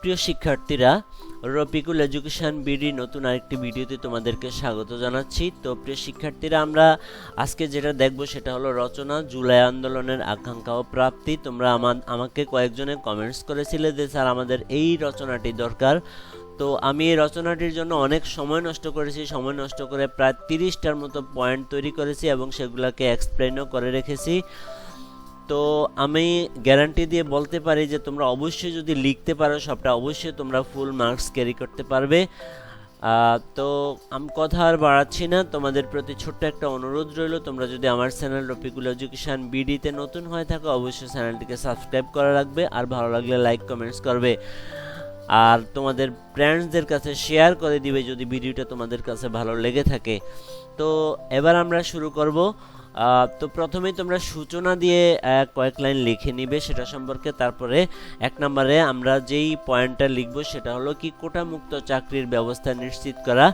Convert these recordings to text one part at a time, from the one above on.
প্রিয় শিক্ষার্থীরা, Rafiqul education BD নতুন আরেকটি ভিডিওতে তোমাদেরকে স্বাগত জানাচ্ছি। তো প্রিয় শিক্ষার্থীরা, আমরা আজকে যেটা দেখব সেটা হলো রচনা, জুলাই আন্দোলনের আকাঙ্ক্ষা ও প্রাপ্তি। তোমরা আমা- আমাকে কয়েকজনে কমেন্টস করেছিলে যে, স্যার, আমাদের এই রচনাটি দরকার। তো আমি এই রচনাটির জন্য অনেক সময় নষ্ট করেছি। সময় নষ্ট করে প্রায় তিরিশটার মতো পয়েন্ট তৈরি করেছি এবং সেগুলোকে এক্সপ্লেনও করে রেখেছি। তো আমি গ্যারান্টি দিয়ে বলতে পারি যে তোমরা অবশ্যই যদি লিখতে পারো সবটা, অবশ্যই তোমরা ফুল মার্কস ক্যারি করতে পারবে। তো আমি কথা আর বাড়াচ্ছি না। তোমাদের প্রতি ছোট্ট একটা অনুরোধ রইল। তোমরা যদি আমার চ্যানেল রফিকুল এডুকেশন বিডিতে নতুন হয়ে থাকো, অবশ্যই চ্যানেলটিকে সাবস্ক্রাইব করা রাখবে আর ভালো লাগলে লাইক কমেন্টস করবে। আর তোমাদের ফ্রেন্ডসদের কাছে শেয়ার করে দিবে যদি ভিডিওটা তোমাদের কাছে ভালো লেগে থাকে। তো এবার আমরা শুরু করব। তো প্রথমেই তোমরা সূচনা দিয়ে কয়েক লাইন লিখে নিবে সেটা সম্পর্কে। তারপরে এক নম্বরে আমরা যেই পয়েন্টটা লিখব সেটা হলো কি কোটা মুক্ত চাকরির ব্যবস্থা নিশ্চিত করা।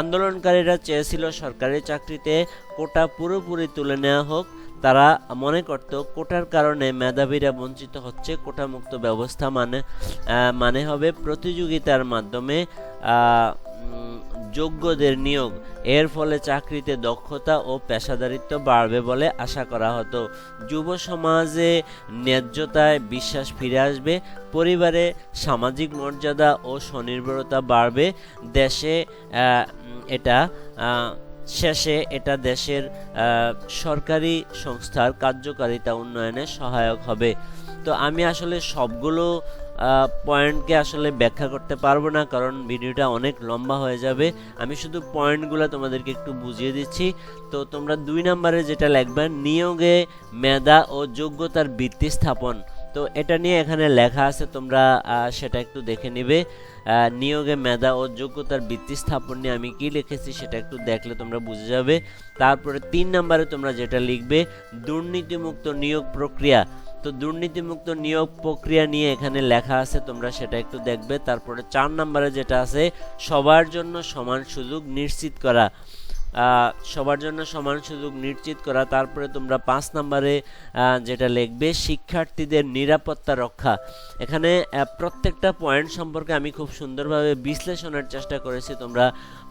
আন্দোলনকারীরা চেয়েছিল সরকারি চাকরিতে কোটা পুরোপুরি তুলে নেওয়া হোক। তারা মনে করত কোটার কারণে মেধাবীরা বঞ্চিত হচ্ছে কোটা মুক্ত ব্যবস্থা মানে মানে হবে প্রতিযোগিতার মাধ্যমে যোগ্যদের নিয়োগ। এর ফলে চাকরিতে দক্ষতা ও পেশাদারিত্ব বাড়বে বলে আশা করা হতো। যুব সমাজে ন্যায্যতায় বিশ্বাস ফিরে আসবে, পরিবারে সামাজিক মর্যাদা ও স্বনির্ভরতা বাড়বে, দেশে এটা শেষে এটা দেশের সরকারি সংস্থার কার্যকারিতা উন্নয়নে সহায়ক হবে। তো আমি আসলে সবগুলো পয়েন্টকে আসলে ব্যাখ্যা করতে পারব না, কারণ ভিডিওটা অনেক লম্বা হয়ে যাবে। আমি শুধু পয়েন্টগুলো তোমাদেরকে একটু বুঝিয়ে দিচ্ছি। তো তোমরা দুই নম্বরে যেটা লিখবে, নিয়োগে মেধা ও যোগ্যতার ভিত্তি স্থাপন। তো এটা নিয়ে এখানে লেখা আছে, তোমরা সেটা একটু দেখে নিবে। নিয়োগে মেধা ও যোগ্যতার ভিত্তি স্থাপন নিয়ে আমি কি লিখেছি সেটা একটু দেখলে তোমরা বুঝে যাবে। তারপরে তিন নম্বরে তোমরা যেটা লিখবে, দুর্নীতিমুক্ত নিয়োগ প্রক্রিয়া। তো দুর্নীতিমুক্ত নিয়োগ প্রক্রিয়া নিয়ে এখানে লেখা আছে, তোমরা সেটা একটু দেখবে। তারপরে চার নম্বরে যেটা আছে, সবার জন্য সমান সুযোগ নিশ্চিত করা। সবার জন্য সমান সুযোগ নিশ্চিত করা, তারপরে তোমরা পাঁচ নম্বরে যেটা লিখবে, শিক্ষার্থীদের নিরাপত্তা রক্ষা। এখানে প্রত্যেকটা পয়েন্ট সম্পর্কে আমি খুব সুন্দরভাবে বিশ্লেষণের চেষ্টা করেছি। তোমরা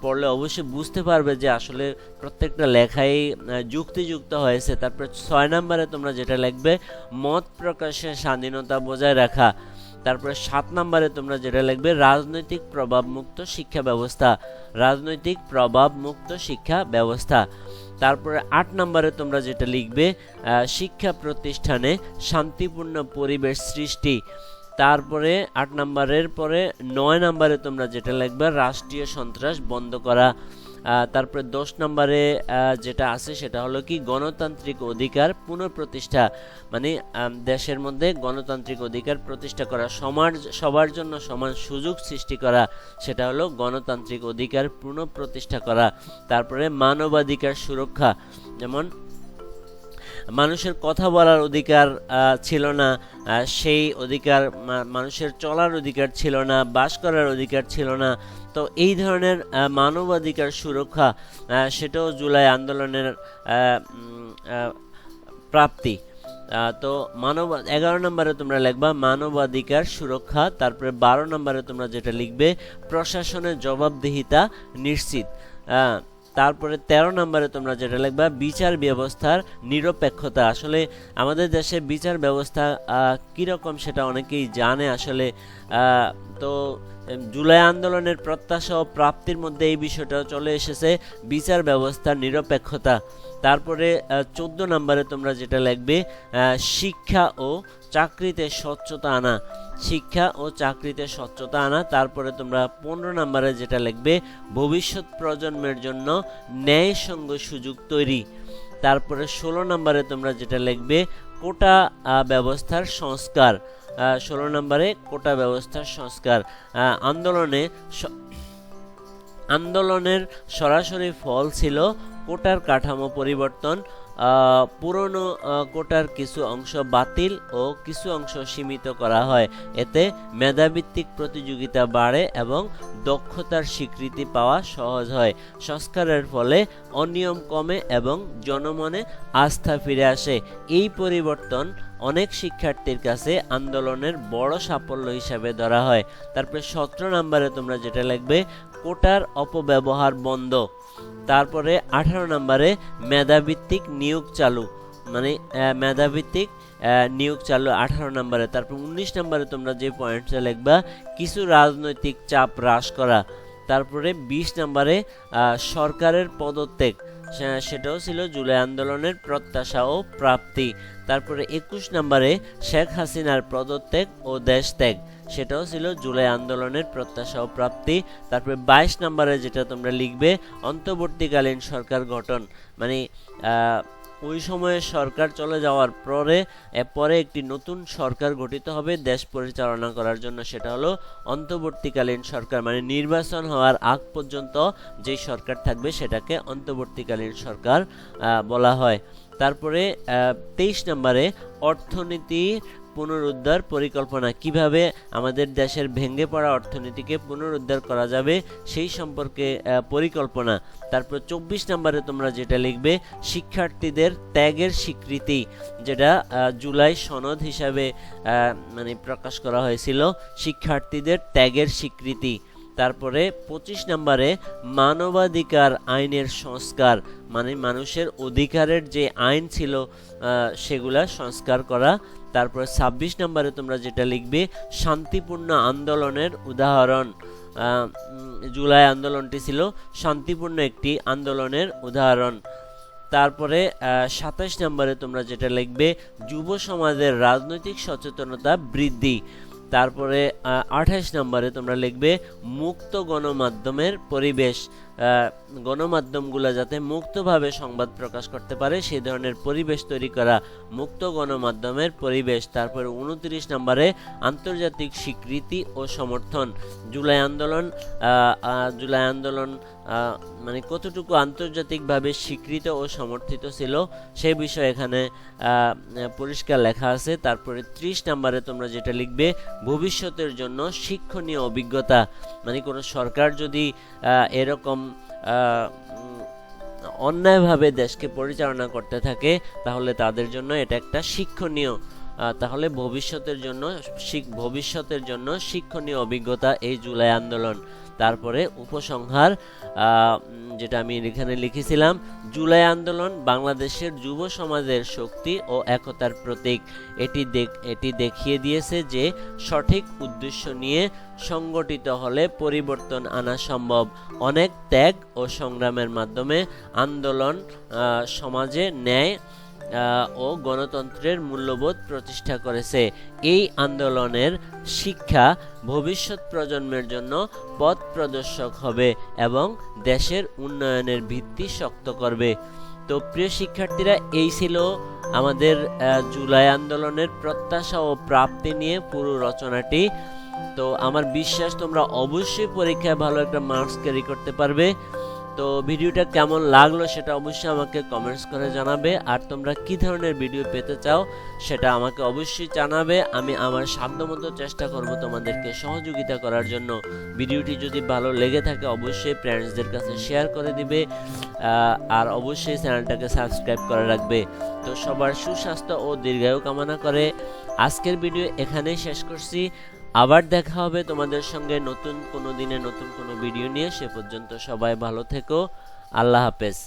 পড়লে অবশ্যই বুঝতে পারবে যে আসলে প্রত্যেকটা লেখাই যুক্তিযুক্ত হয়েছে। তারপরে ছয় নম্বরে তোমরা যেটা লিখবে, মত প্রকাশের স্বাধীনতা বজায় রাখা। তারপরে সাত নম্বরে তোমরা যেটা লিখবে, রাজনৈতিক প্রভাব মুক্ত শিক্ষা ব্যবস্থা। রাজনৈতিক প্রভাব মুক্ত শিক্ষা ব্যবস্থা। তারপরে আট নম্বরে তোমরা যেটা লিখবে শিক্ষা প্রতিষ্ঠানে শান্তিপূর্ণ পরিবেশ সৃষ্টি। তারপরে আট নম্বরের পরে নয় নম্বরে তোমরা যেটা লিখবে, রাষ্ট্রীয় সন্ত্রাস বন্ধ করা। তারপরে দশ নম্বরে যেটা আছে সেটা হলো কি, গণতান্ত্রিক অধিকার পুনঃপ্রতিষ্ঠা মানে দেশের মধ্যে গণতান্ত্রিক অধিকার প্রতিষ্ঠা করা, সমাজ, সবার জন্য সমান সুযোগ সৃষ্টি করা, সেটা হলো গণতান্ত্রিক অধিকার পুনঃপ্রতিষ্ঠা করা, তারপরে মানবাধিকার সুরক্ষা, যেমন, মানুষের কথা বলার অধিকার ছিল না সেই অধিকার মানুষের চলার অধিকার ছিল না, বাস করার অধিকার ছিল না তো এই ধরনের মানবাধিকার সুরক্ষা সেটাও জুলাই আন্দোলনের প্রাপ্তি। তো মানব, এগারো নম্বরে তোমরা লিখবা, মানবাধিকার সুরক্ষা, তারপরে বারো নম্বরে তোমরা যেটা লিখবে, প্রশাসনের জবাবদিহিতা নিশ্চিত। তারপরে তেরো নম্বরে তোমরা যেটা লিখবা, বিচার ব্যবস্থার নিরপেক্ষতা। আসলে আমাদের দেশে বিচার ব্যবস্থা কীরকম সেটা অনেকেই জানে। আসলে তো জুলাই আন্দোলনের প্রত্যাশা ও প্রাপ্তির মধ্যে এই বিষয়টা চলে এসেছে, বিচার ব্যবস্থার নিরপেক্ষতা। তারপরে চোদ্দ নম্বরে তোমরা যেটা লিখবে শিক্ষা ও চাকরিতে স্বচ্ছতা আনা। শিক্ষা ও চাকরিতে স্বচ্ছতা আনা, তারপরে তোমরা পনেরো নম্বরে যেটা লিখবে, ভবিষ্যৎ প্রজন্মের জন্য ন্যায়সঙ্গ সুযোগ তৈরি। তারপরে ষোলো নম্বরে তোমরা যেটা লিখবে, কোটা ব্যবস্থার সংস্কার। ষোলো নম্বরে কোটা ব্যবস্থার সংস্কার। আন্দোলনে আন্দোলনের সরাসরি ফল ছিল কোটার কাঠামো পরিবর্তন পুরনো কোটার কিছু অংশ বাতিল ও কিছু অংশ সীমিত করা হয়। এতে মেধাভিত্তিক প্রতিযোগিতা বাড়ে এবং দক্ষতার স্বীকৃতি পাওয়া সহজ হয়। সংস্কারের ফলে অনিয়ম কমে এবং জনমনে আস্থা ফিরে আসে। এই পরিবর্তন অনেক শিক্ষার্থীর কাছে আন্দোলনের বড় সাফল্য হিসাবে ধরা হয়। তারপরে সতেরো নম্বরে তোমরা যেটা লিখবে কোটার অপব্যবহার বন্ধ। তারপরে আঠারো নম্বরে মেধাভিত্তিক নিয়োগ চালু। মানে মেধাভিত্তিক নিয়োগ চালু আঠারো নম্বরে। তারপর উনিশ নম্বরে তোমরা যে পয়েন্টটা লিখবা, কিছু রাজনৈতিক চাপ হ্রাস করা। তারপরে বিশ নম্বরে সরকারের পদত্যাগ। সেটাও ছিল জুলাই আন্দোলনের প্রত্যাশা ও প্রাপ্তি। তারপরে একুশ নম্বরে শেখ হাসিনার পদত্যাগ ও দেশত্যাগ সেটাও ছিল জুলাই আন্দোলনের প্রত্যাশা ও প্রাপ্তি। তারপরে বাইশ নম্বরে যেটা তোমরা লিখবে, অন্তর্বর্তীকালীন সরকার গঠন। মানে ওই সময়ে সরকার চলে যাওয়ার পরে পরে একটি নতুন সরকার গঠিত হবে দেশ পরিচালনা করার জন্য। সেটা হলো অন্তর্বর্তীকালীন সরকার মানে নির্বাচন হওয়ার আগ পর্যন্ত যেই সরকার থাকবে সেটাকে অন্তর্বর্তীকালীন সরকার বলা হয়। তারপরে তেইশ নম্বরে অর্থনীতি পুনরুদ্ধার পরিকল্পনা। কীভাবে আমাদের দেশের ভেঙে পড়া অর্থনীতিকে পুনরুদ্ধার করা যাবে সেই সম্পর্কে পরিকল্পনা। তারপর চব্বিশ নম্বরে তোমরা যেটা লিখবে, শিক্ষার্থীদের ত্যাগের স্বীকৃতি, যেটা জুলাই সনদ হিসাবে মানে প্রকাশ করা হয়েছিল, শিক্ষার্থীদের ত্যাগের স্বীকৃতি। তারপরে পঁচিশ নম্বরে মানবাধিকার আইনের সংস্কার মানে মানুষের অধিকারের যে আইন ছিল সেগুলা সংস্কার করা। তারপরে ছাব্বিশ নম্বরে তোমরা যেটা লিখবে, শান্তিপূর্ণ আন্দোলনের উদাহরণ। জুলাই আন্দোলনটি ছিল শান্তিপূর্ণ একটি আন্দোলনের উদাহরণ। তারপরে সাতাশ নম্বরে তোমরা যেটা লিখবে, যুব সমাজের রাজনৈতিক সচেতনতা বৃদ্ধি। তারপরে আঠাশ নম্বরে তোমরা লিখবে, মুক্ত গণমাধ্যমের পরিবেশ। গণমাধ্যমগুলো যাতে মুক্তভাবে সংবাদ প্রকাশ করতে পারে, সেই ধরনের পরিবেশ তৈরি করা, মুক্ত গণমাধ্যমের পরিবেশ। তারপরে উনত্রিশ নম্বরে, আন্তর্জাতিক স্বীকৃতি ও সমর্থন। জুলাই আন্দোলন জুলাই আন্দোলন মানে কতটুকু আন্তর্জাতিকভাবে স্বীকৃত ও সমর্থিত ছিল সেই বিষয়ে এখানে পরিষ্কার লেখা আছে। তারপরে ত্রিশ নাম্বারে তোমরা যেটা লিখবে, ভবিষ্যতের জন্য শিক্ষণীয় অভিজ্ঞতা। মানে কোনো সরকার যদি এরকম অন্যায়ভাবে দেশকে পরিচালনা করতে থাকে, তাহলে তাদের জন্য এটা একটা শিক্ষণীয় তাহলে ভবিষ্যতের জন্য ভবিষ্যতের জন্য শিক্ষণীয় অভিজ্ঞতা এই জুলাই আন্দোলন। তারপরে উপসংহার যেটা আমি এখানে লিখেছিলাম, জুলাই আন্দোলন বাংলাদেশের যুব সমাজের শক্তি ও একতার প্রতীক। এটি এটি দেখিয়ে দিয়েছে যে সঠিক উদ্দেশ্য নিয়ে সংগঠিত হলে পরিবর্তন আনা সম্ভব। অনেক ত্যাগ ও সংগ্রামের মাধ্যমে আন্দোলন সমাজে ন্যায় ও গণতন্ত্রের মূল্যবোধ প্রতিষ্ঠা করেছে। এই আন্দোলনের শিক্ষা ভবিষ্যৎ প্রজন্মের জন্য পথ প্রদর্শক হবে এবং দেশের উন্নয়নের ভিত্তি শক্ত করবে। তো প্রিয় শিক্ষার্থীরা, এই ছিল আমাদের জুলাই আন্দোলনের প্রত্যাশা ও প্রাপ্তি নিয়ে পুরো রচনাটি। তো আমার বিশ্বাস, তোমরা অবশ্যই পরীক্ষায় ভালো একটা মার্কস ক্যারি করতে পারবে। তো ভিডিওটা কেমন লাগল সেটা অবশ্যই আমাকে কমেন্টস করে জানাবে। আর তোমরা কি ধরনের ভিডিও পেতে চাও সেটা আমাকে অবশ্যই জানাবে। আমি আমার সাধ্যমতো চেষ্টা করব তোমাদেরকে সহযোগিতা করার জন্য। ভিডিওটি যদি ভালো লেগে থাকে অবশ্যই ফ্রেন্ডসদের কাছে শেয়ার করে দিবে আর অবশ্যই চ্যানেলটাকে সাবস্ক্রাইব করে রাখবে। তো সবার সুস্বাস্থ্য ও দীর্ঘায়ু কামনা করে। আজকের ভিডিও এখানেই শেষ করছি। আবার দেখা হবে তোমাদের সঙ্গে নতুন কোনো দিনে, নতুন কোনো ভিডিও নিয়ে। সে পর্যন্ত সবাই ভালো থেকো। আল্লাহ হাফেজ।